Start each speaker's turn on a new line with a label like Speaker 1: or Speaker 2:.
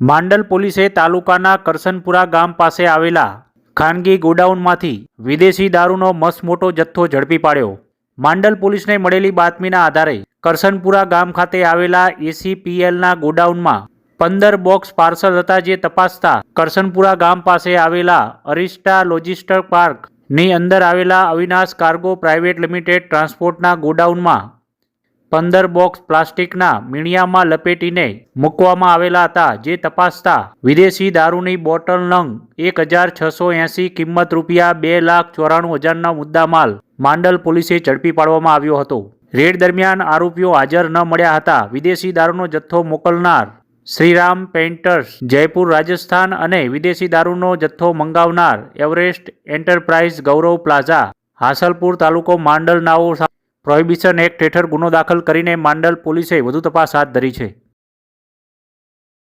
Speaker 1: માંડલ પોલીસે તાલુકાના કરસનપુરા ગામ પાસે આવેલા ખાનગી ગોડાઉનમાંથી વિદેશી દારૂનો મસમોટો જથ્થો ઝડપી પાડ્યો. માંડલ પોલીસને મળેલી બાતમીના આધારે કરસનપુરા ગામ ખાતે આવેલા એસીપીએલના ગોડાઉનમાં પંદર બોક્સ પાર્સલ હતા જે તપાસતા કરસનપુરા ગામ પાસે આવેલા અરિસ્ટા લોજિસ્ટર પાર્કની અંદર આવેલા અવિનાશ કાર્ગો પ્રાઇવેટ લિમિટેડ ટ્રાન્સપોર્ટના ગોડાઉનમાં પંદર બોક્સ પ્લાસ્ટિકના મીણિયામાં લપેટીને મૂકવામાં આવેલા હતા, જે તપાસતા વિદેશી દારૂની બોટલ નંગ એક હજાર છસો એંસી કિંમત રૂપિયા બે લાખ ચોરાણું હજારના મુદ્દામાલ માંડલ પોલીસે ઝડપી પાડવામાં આવ્યો હતો. રેડ દરમિયાન આરોપીઓ હાજર ન મળ્યા હતા. વિદેશી દારૂનો જથ્થો મોકલનાર શ્રીરામ પેઇન્ટર્સ જયપુર, રાજસ્થાન અને વિદેશી દારૂનો જથ્થો મંગાવનાર Everest enterprise Gaurav plaza, Hasalpur તાલુકો માંડલ, નાઓ પ્રોહિબિશન એક્ટ હેઠળ ગુનો દાખલ કરીને માંડલ પોલીસે વધુ તપાસ હાથ ધરી છે.